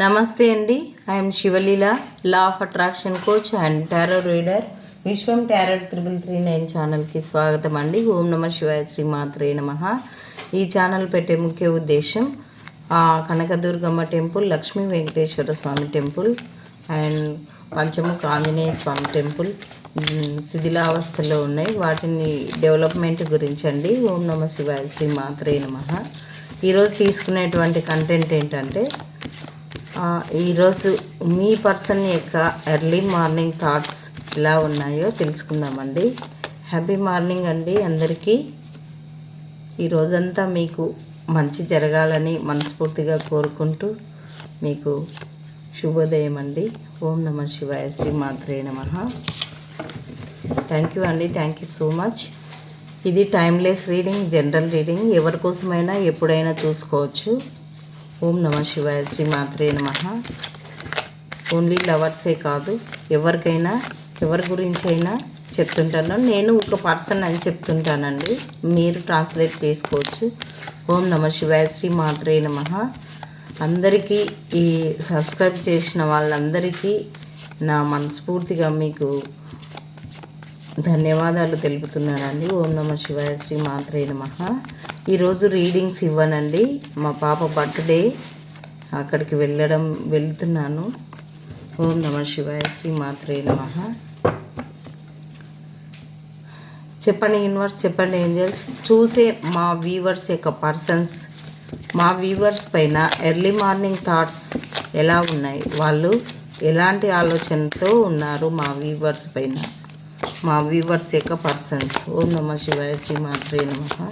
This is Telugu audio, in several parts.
నమస్తే అండి. I'm Sivaleela law of attraction coach and tarot reader Vishwam tarot triple three nine ఛానల్కి స్వాగతం అండి. ఓం నమ శివాయ శ్రీ మాత్రే నమ. ఈ ఛానల్ పెట్టే ముఖ్య ఉద్దేశం Kanakadurgamma temple Lakshmi Venkateswara Swamy temple and Panchamukha Anjaneya Swamy temple శిథిలావస్థలో ఉన్నాయి. వాటిని డెవలప్మెంట్ గురించి అండి. ఓం నమ శివాయ శ్రీ మాత్రే నమ. ఈరోజు తీసుకునేటువంటి కంటెంట్ ఏంటంటే ఈరోజు మీ పర్సన్ యొక్క ఎర్లీ మార్నింగ్ థాట్స్ ఎలా ఉన్నాయో తెలుసుకుందామండి. హ్యాపీ మార్నింగ్ అండి అందరికీ. ఈ రోజంతా మీకు మంచి జరగాలని మనస్ఫూర్తిగా కోరుకుంటూ మీకు శుభోదయం అండి. ఓం నమ శివాయ శ్రీ మాత్రే నమ. థ్యాంక్ యూ అండి థ్యాంక్ యూ సో మచ్ ఇది టైమ్లెస్ రీడింగ్ జనరల్ రీడింగ్ ఎవరి కోసమైనా ఎప్పుడైనా చూసుకోవచ్చు. ఓం నమ శివాయ శ్రీ మాత్రే నమ. ఓన్లీ లవర్సే కాదు ఎవరికైనా ఎవరి గురించి అయినా చెప్తుంటాను. నేను ఒక పర్సన్ అని చెప్తుంటానండి. మీరు ట్రాన్స్లేట్ చేసుకోవచ్చు. ఓం నమ శివాయ శ్రీ మాత్రే నమ. అందరికీ ఈ సబ్స్క్రైబ్ చేసిన వాళ్ళందరికీ నా మనస్ఫూర్తిగా మీకు ధన్యవాదాలు తెలుపుతున్నానండి. ఓం నమ శివాయ శ్రీ మాత్రే నమ. ఈరోజు రీడింగ్స్ ఇవ్వనండి. మా పాప బర్త్డే. అక్కడికి వెళ్ళడం వెళ్తున్నాను. ఓం నమ శివాయ శ్రీ మాత్రే నమ. చెప్పండి యూనివర్స్ చెప్పండి ఏంజల్స్. చూసే మా వీవర్స్ యొక్క పర్సన్స్ మా వీవర్స్ పైన ఎర్లీ మార్నింగ్ థాట్స్ ఎలా ఉన్నాయి? వాళ్ళు ఎలాంటి ఆలోచనతో ఉన్నారు మా వీవర్స్ పైన? మా వీవర్స్ యొక్క పర్సన్స్. ఓం నమ శివాయ శ్రీ మాత్రే నమ.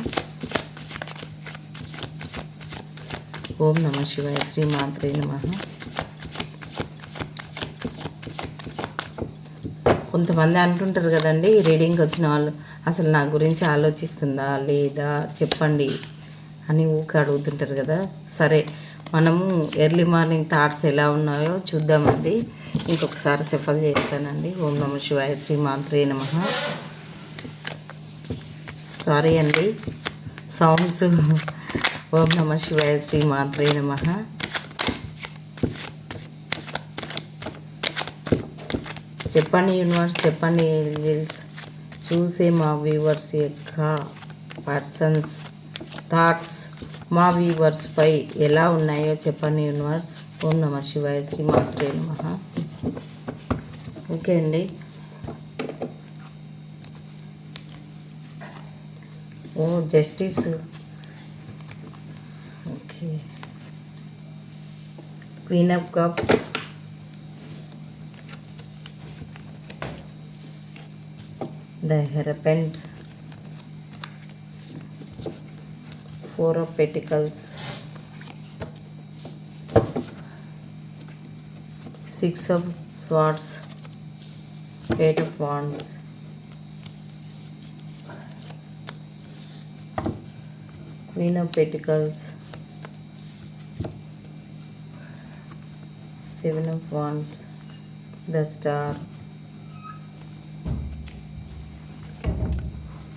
ఓం నమ శివాయ శ్రీ మాత్రే నమ. కొంతమంది అంటుంటారు కదండి రీడింగ్కి వచ్చిన వాళ్ళు అసలు నా గురించి ఆలోచిస్తుందా లేదా చెప్పండి అని ఊక అడుగుతుంటారు కదా. సరే మనము ఎర్లీ మార్నింగ్ థాట్స్ ఎలా ఉన్నాయో చూద్దామండి ఇంకొకసారి సెఫల్ చేస్తానండి. ఓం నమ శివాయ శ్రీ మాత్రే నమ. సారీ అండి. సౌండ్స్ ఓం నమ శివాయ శ్రీ మాత్రే నమ. చెప్పండి యూనివర్స్ చెప్పండి ఏంజిల్స్ చూసే మా వ్యూవర్స్ యొక్క పర్సన్స్ థాట్స్ మా వ్యూవర్స్ పై ఎలా ఉన్నాయో చెప్పండి యూనివర్స్. ఓం నమ శివాయ శ్రీ మాత్రే నమ. ఓకే అండి. ఓ justice Okay. Queen of Cups. The Hierophant. Four of Pentacles. Six of Swords. Eight of Wands. Queen of Pentacles. Seven of wands the star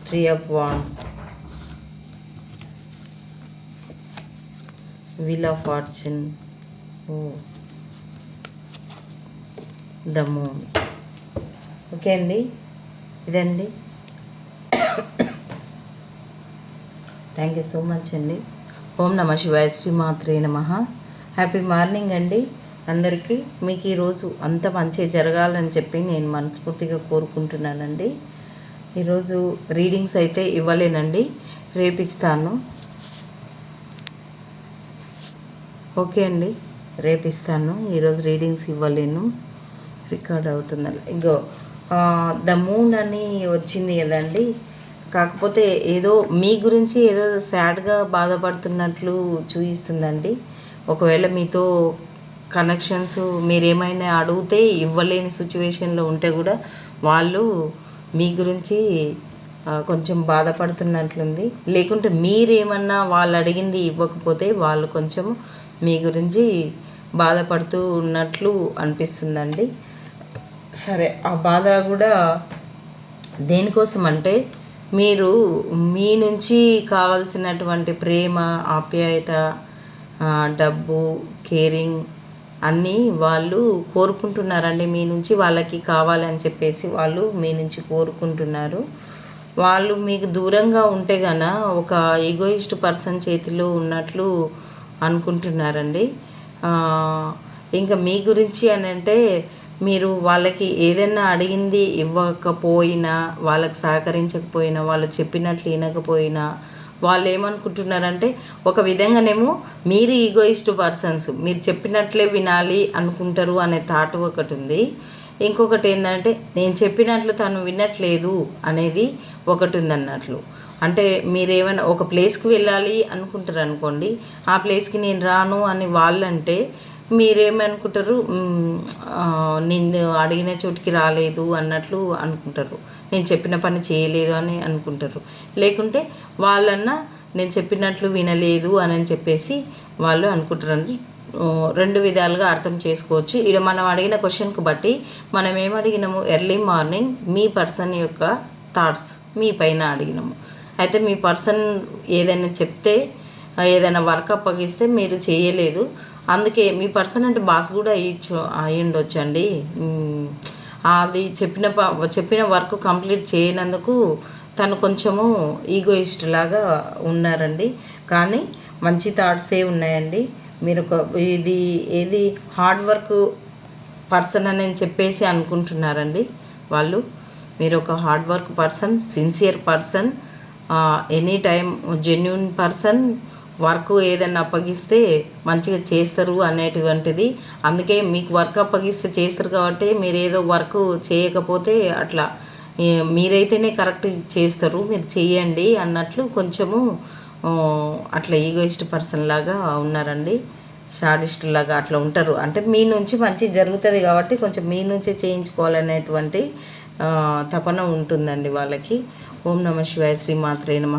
three of wands wheel of fortune oh the moon okay అండి? ఇదండి. థ్యాంక్ యూ సో మచ్ అండి. ఓం నమ శివాయ శ్రీ మాత్రే నమ. హ్యాపీ మార్నింగ్ అండి. అందరికీ మీకు ఈరోజు అంత మంచి జరగాలని చెప్పి నేను మనస్ఫూర్తిగా కోరుకుంటున్నానండి. ఈరోజు రీడింగ్స్ అయితే ఇవ్వలేనండి. రేపిస్తాను. ఓకే అండి. రేపిస్తాను. ఈరోజు రీడింగ్స్ ఇవ్వలేను. రికార్డ్ అవుతుంది? ఇగో ద మూన్ అని వచ్చింది కదండి. కాకపోతే ఏదో మీ గురించి ఏదో సాడ్గా బాధపడుతున్నట్లు చూపిస్తుందండి. ఒకవేళ మీతో కనెక్షన్స్ మీరేమైనా అడిగితే ఇవ్వలేని సిచ్యువేషన్లో ఉంటే కూడా వాళ్ళు మీ గురించి కొంచెం బాధపడుతున్నట్లుంది. లేకుంటే మీరేమన్నా వాళ్ళు అడిగింది ఇవ్వకపోతే వాళ్ళు కొంచెం మీ గురించి బాధపడుతూ ఉన్నట్లు అనిపిస్తుందండి. సరే ఆ బాధ కూడా దేనికోసం అంటే మీరు మీ నుంచి కావాల్సినటువంటి ప్రేమ ఆప్యాయత డబ్బు కేరింగ్ అన్నీ వాళ్ళు కోరుకుంటున్నారండి మీ నుంచి వాళ్ళకి కావాలని చెప్పేసి వాళ్ళు మీ నుంచి కోరుకుంటున్నారు. వాళ్ళు మీకు దూరంగా ఉంటే గన ఒక ఈగోయిస్ట్ పర్సన్ చేతిలో ఉన్నట్లు అనుకుంటున్నారండి. ఇంకా మీ గురించి అని అంటే మీరు వాళ్ళకి ఏదైనా అడిగింది ఇవ్వకపోయినా వాళ్ళకి సహకరించకపోయినా వాళ్ళు చెప్పినట్లు వినకపోయినా వాళ్ళు ఏమనుకుంటున్నారంటే ఒక విధంగానేమో మీరు ఈగోయిస్ట్ పర్సన్స్ మీరు చెప్పినట్లే వినాలి అనుకుంటారు అనే థాట్ ఒకటి ఉంది. ఇంకొకటి ఏంటంటే నేను చెప్పినట్లు తను వినట్లేదు అనేది ఒకటి ఉందన్నట్లు. అంటే మీరేమైనా ఒక ప్లేస్కి వెళ్ళాలి అనుకుంటారు అనుకోండి ఆ ప్లేస్కి నేను రాను అని వాళ్ళంటే మీరేమనుకుంటారు? నేను అడిగిన చోటికి రాలేదు అన్నట్లు అనుకుంటారు. నేను చెప్పిన పని చేయలేదు అని అనుకుంటారు. లేకుంటే వాళ్ళన్నా నేను చెప్పినట్లు వినలేదు అని అని చెప్పేసి వాళ్ళు అనుకుంటారండి. రెండు విధాలుగా అర్థం చేసుకోవచ్చు. ఇక్కడ మనం అడిగిన క్వశ్చన్కి బట్టి మనం ఏం అడిగినాము? ఎర్లీ మార్నింగ్ మీ పర్సన్ యొక్క థాట్స్ మీ పైన అడిగినాము. అయితే మీ పర్సన్ ఏదైనా చెప్తే ఏదైనా వర్క్ అప్పగిస్తే మీరు చేయలేదు. అందుకే మీ పర్సన్ అంటే బాస్ కూడా అయ్యచ్చు అయి ఉండొచ్చండి. అది చెప్పిన చెప్పిన వర్క్ కంప్లీట్ చేయనందుకు తను కొంచెము ఈగోయిస్ట్ లాగా ఉన్నారండి. కానీ మంచి థాట్సే ఉన్నాయండి. మీరు ఒక ఇది ఏది హార్డ్ వర్క్ పర్సన్ అని చెప్పేసి అనుకుంటున్నారండి వాళ్ళు. మీరు ఒక hard work person sincere person any time genuine person work ఏదైనా అప్పగిస్తే మంచిగా చేస్తారు అనేటువంటిది. అందుకే మీకు వర్క్ అప్పగిస్తే చేస్తారు కాబట్టి మీరు ఏదో వర్క్ చేయకపోతే అట్లా. మీరైతేనే కరెక్ట్ చేస్తారు మీరు చేయండి అన్నట్లు కొంచెము అట్లా ఈగోయిస్ట్ పర్సన్ లాగా ఉన్నారండి. షాడిస్ట్ లాగా అట్లా ఉంటారు. అంటే మీ నుంచి మంచి జరుగుతుంది కాబట్టి కొంచెం మీ నుంచే చేయించుకోవాలనేటువంటి తపన ఉంటుందండి వాళ్ళకి. ఓం నమ శివాయ శ్రీ మాత్రే నమ.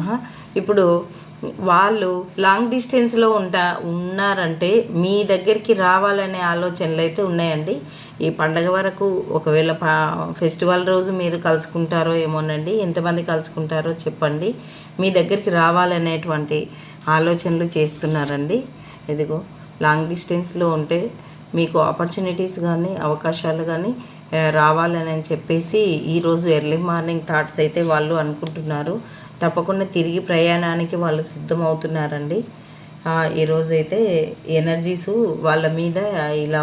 ఇప్పుడు వాళ్ళు లాంగ్ డిస్టెన్స్లో ఉంటా ఉన్నారంటే మీ దగ్గరికి రావాలనే ఆలోచనలు అయితే ఉన్నాయండి. ఈ పండగ వరకు ఒకవేళ పా ఫెస్టివల్ రోజు మీరు కలుసుకుంటారో ఏమోనండి ఎంతమంది కలుసుకుంటారో చెప్పండి. మీ దగ్గరికి రావాలనేటువంటి ఆలోచనలు చేస్తున్నారండి. ఇదిగో లాంగ్ డిస్టెన్స్లో ఉంటే మీకు ఆపర్చునిటీస్ కానీ అవకాశాలు కానీ రావాలని అని చెప్పేసి ఈరోజు ఎర్లీ మార్నింగ్ థాట్స్ అయితే వాళ్ళు అనుకుంటున్నారు. తప్పకుండా తిరిగి ప్రయాణానికి వాళ్ళు సిద్ధమవుతున్నారండి. ఆ, ఈరోజు అయితే ఎనర్జీస్ వాళ్ళ మీద ఇలా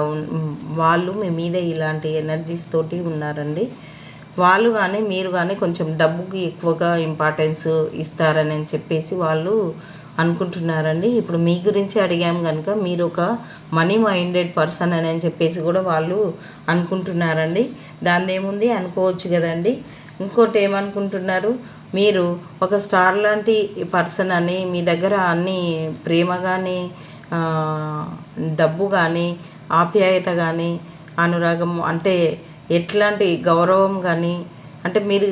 వాళ్ళు మీ మీద ఇలాంటి ఎనర్జీస్ తోటి ఉన్నారండి. వాళ్ళు కానీ మీరు కానీ కొంచెం డబ్బుకి ఎక్కువగా ఇంపార్టెన్స్ ఇస్తారని అని చెప్పేసి వాళ్ళు అనుకుంటున్నారండి. ఇప్పుడు మీ గురించి అడిగాం కనుక మీరు ఒక మనీ మైండెడ్ పర్సన్ అని అని చెప్పేసి కూడా వాళ్ళు అనుకుంటున్నారండి. దాని ఏముంది అనుకోవచ్చు కదండి. ఇంకోటి ఏమనుకుంటున్నారు? మీరు ఒక స్టార్ లాంటి పర్సన్ అని మీ దగ్గర అన్ని ప్రేమ కానీ డబ్బు కానీ ఆప్యాయత కానీ అనురాగం అంటే ఎట్లాంటి గౌరవం కానీ అంటే మీరు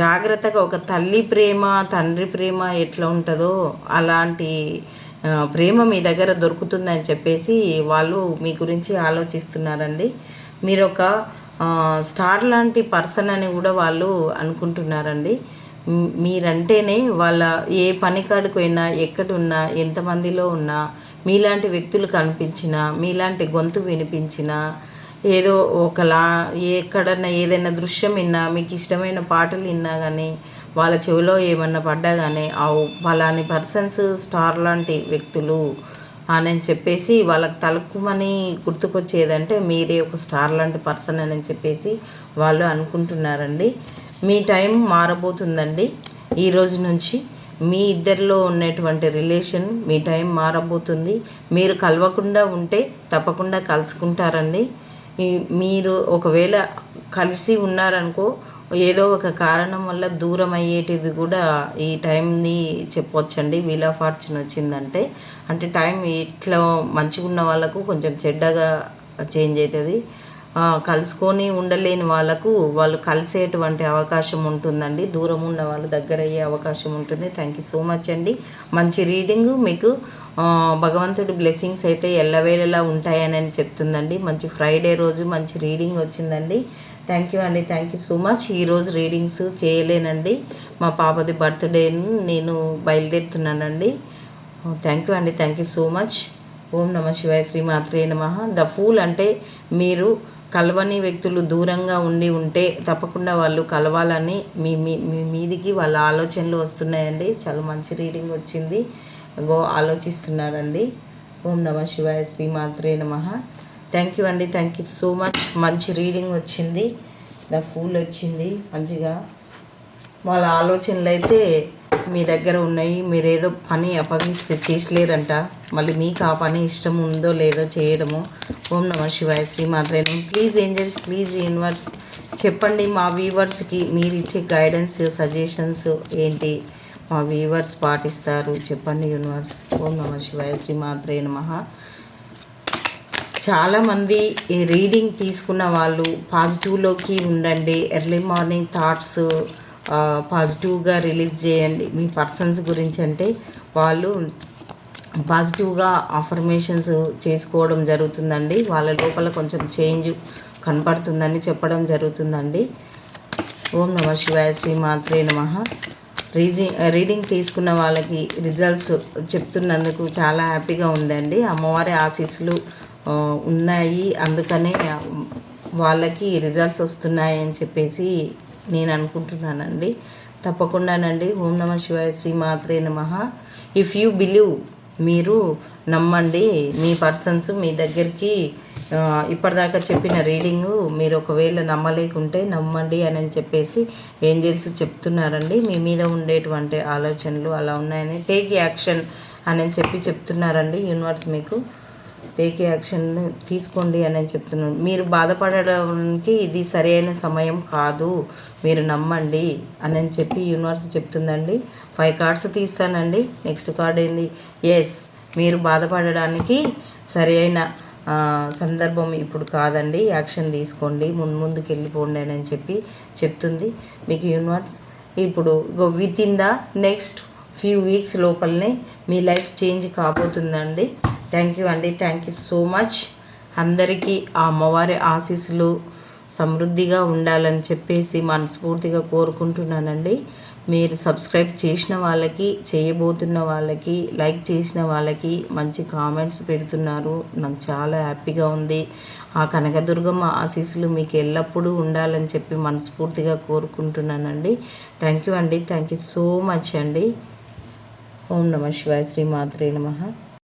జాగ్రత్తగా ఒక తల్లి ప్రేమ తండ్రి ప్రేమ ఎట్లా ఉంటుందో అలాంటి ప్రేమ మీ దగ్గర దొరుకుతుందని చెప్పేసి వాళ్ళు మీ గురించి ఆలోచిస్తున్నారండి. మీరు ఒక స్టార్ లాంటి పర్సన్ అని కూడా వాళ్ళు అనుకుంటున్నారండి. మీరంటేనే వాళ్ళ ఏ పని కాడికి పోయినా ఎక్కడున్నా ఎంతమందిలో ఉన్నా మీలాంటి వ్యక్తులు కనిపించినా మీలాంటి గొంతు వినిపించినా ఏదో ఒకలా ఎక్కడన్నా ఏదైనా దృశ్యం విన్నా మీకు ఇష్టమైన పాటలు విన్నా కానీ వాళ్ళ చెవిలో ఏమన్నా పడ్డా కానీ ఆ వాళ్ళని పర్సన్స్ స్టార్ లాంటి వ్యక్తులు అని చెప్పేసి వాళ్ళకి తలుక్కుమని గుర్తుకొచ్చేదంటే మీరే ఒక స్టార్ లాంటి పర్సన్ అని చెప్పేసి వాళ్ళు అనుకుంటున్నారండి. మీ టైం మారబోతుందండి. ఈ రోజు నుంచి మీ ఇద్దరిలో ఉన్నటువంటి రిలేషన్ మీ టైం మారబోతుంది. మీరు కలవకుండా ఉంటే తప్పకుండా కలుసుకుంటారండి. మీరు ఒకవేళ కలిసి ఉన్నారనుకో ఏదో ఒక కారణం వల్ల దూరం అయ్యేటిది కూడా ఈ టైంని చెప్పొచ్చండి. వీల్ ఆఫ్ ఫార్చ్యూన్ వచ్చిందంటే. అంటే టైం ఇట్లా మంచిగా ఉన్న వాళ్ళకు కొంచెం చెడ్డగా చేంజ్ అవుతుంది కలుసుకొని ఉండలేని వాళ్ళకు వాళ్ళు కలిసేటువంటి అవకాశం ఉంటుందండి. దూరం ఉన్న వాళ్ళు దగ్గర అయ్యే అవకాశం ఉంటుంది. థ్యాంక్ యూ సో మచ్ అండి. మంచి రీడింగ్ మీకు భగవంతుడి బ్లెస్సింగ్స్ అయితే ఎల్లవేళలా ఉంటాయని చెప్తుందండి. మంచి ఫ్రైడే రోజు మంచి రీడింగ్ వచ్చిందండి. థ్యాంక్ యూ అండి. థ్యాంక్ యూ సో మచ్ ఈరోజు రీడింగ్స్ చేయలేనండి. మా పాపది బర్త్డేను నేను బయలుదేరుతున్నానండి. థ్యాంక్ యూ అండి. థ్యాంక్ యూ సో మచ్ ఓం నమ శివాయ శ్రీమాత్రే నమ. ద ఫూల్ అంటే మీరు కలవని వ్యక్తులు దూరంగా ఉండి ఉంటే తప్పకుండా వాళ్ళు కలవాలని మీ మీ మీ మీదికి వాళ్ళ ఆలోచనలు వస్తున్నాయండి. చాలా మంచి రీడింగ్ వచ్చింది. గో ఆలోచిస్తున్నారండి. ఓం నమ శివాయ శ్రీమాత్రే నమ. థ్యాంక్ యూ అండి. థ్యాంక్ యూ సో మచ్ మంచి రీడింగ్ వచ్చింది. ద ఫూల్ వచ్చింది. మంచిగా వాళ్ళ ఆలోచనలు అయితే మీ దగ్గర ఉన్నాయి మీరు ఏదో పని అప్పగిస్తే చేసలేరంట. మళ్ళీ మీకు ఆ పని ఇష్టం ఉందో లేదో చేయడము. ఓం నమ శివాయ శ్రీమాత్రేను ప్లీజ్ ఏంజల్స్ ప్లీజ్ యూనివర్స్ చెప్పండి మా వీవర్స్కి మీరు ఇచ్చే గైడెన్స్ సజెషన్స్ ఏంటి? మా వీవర్స్ పాటిస్తారు. చెప్పండి యూనివర్స్ ఓం నమ శివాయ శ్రీమాత్రే నమ. చాలామంది ఈ రీడింగ్ తీసుకున్న వాళ్ళు పాజిటివ్లోకి ఉండండి. ఎర్లీ మార్నింగ్ థాట్స్ పాజిటివ్గా రిలీజ్ చేయండి. మీ పర్సన్స్ గురించి అంటే వాళ్ళు పాజిటివ్గా అఫర్మేషన్స్ చేసుకోవడం జరుగుతుందండి. వాళ్ళ లోపల కొంచెం చేంజ్ కనపడుతుందని చెప్పడం జరుగుతుందండి. ఓం నమ శివాయ శ్రీ మాత్రే నమ. రీజి రీడింగ్ తీసుకున్న వాళ్ళకి రిజల్ట్స్ చెప్తున్నందుకు చాలా హ్యాపీగా ఉందండి. అమ్మవారి ఆశీస్సులు ఉన్నాయి. అందుకనే వాళ్ళకి రిజల్ట్స్ వస్తున్నాయి అని చెప్పేసి నేను అనుకుంటున్నానండి తప్పకుండానండి. ఓం నమ శివాయ శ్రీ మాత్రే నమ. ఇఫ్ యూ బిలీవ్ మీరు నమ్మండి. మీ పర్సన్స్ మీ దగ్గరికి ఇప్పటిదాకా చెప్పిన రీడింగు మీరు ఒకవేళ నమ్మలేకుంటే నమ్మండి అని చెప్పేసి ఏంజల్స్ చెప్తున్నారండి. మీ మీద ఉండేటువంటి ఆలోచనలు అలా ఉన్నాయని టేక్ యాక్షన్ అని చెప్పి చెప్తున్నారండి యూనివర్స్ మీకు. టేక్ యాక్షన్ తీసుకోండి అని చెప్తున్నాను. మీరు బాధపడడానికి ఇది సరైన సమయం కాదు. మీరు నమ్మండి అని చెప్పి యూనివర్స్ చెప్తుందండి. ఫైవ్ కార్డ్స్ తీస్తానండి. నెక్స్ట్ కార్డ్ ఏంది? ఎస్ మీరు బాధపడడానికి సరైన సందర్భం ఇప్పుడు కాదండి. యాక్షన్ తీసుకోండి. ముందు ముందుకు వెళ్ళిపోండి అని చెప్పి చెప్తుంది. మీకు యూనివర్స్ ఇప్పుడు within the next few weeks లోపలనే మీ లైఫ్ చేంజ్ కాబోతుందండి. థ్యాంక్ యూ అండి థ్యాంక్ యూ సో మచ్ అందరికీ ఆ అమ్మవారి ఆశీస్సులు సమృద్ధిగా ఉండాలని చెప్పేసి మనస్ఫూర్తిగా కోరుకుంటున్నానండి. మీరు సబ్స్క్రైబ్ చేసిన వాళ్ళకి చేయబోతున్న వాళ్ళకి లైక్ చేసిన వాళ్ళకి మంచి కామెంట్స్ పెడుతున్నారు. నాకు చాలా హ్యాపీగా ఉంది. ఆ కనకదుర్గమ్మ ఆశీస్సులు మీకు ఎల్లప్పుడూ ఉండాలని చెప్పి మనస్ఫూర్తిగా కోరుకుంటున్నానండి. థ్యాంక్ యూ అండి థ్యాంక్ యూ సో మచ్ అండి ఓం నమ శివాయ శ్రీ మాత్రే నమ.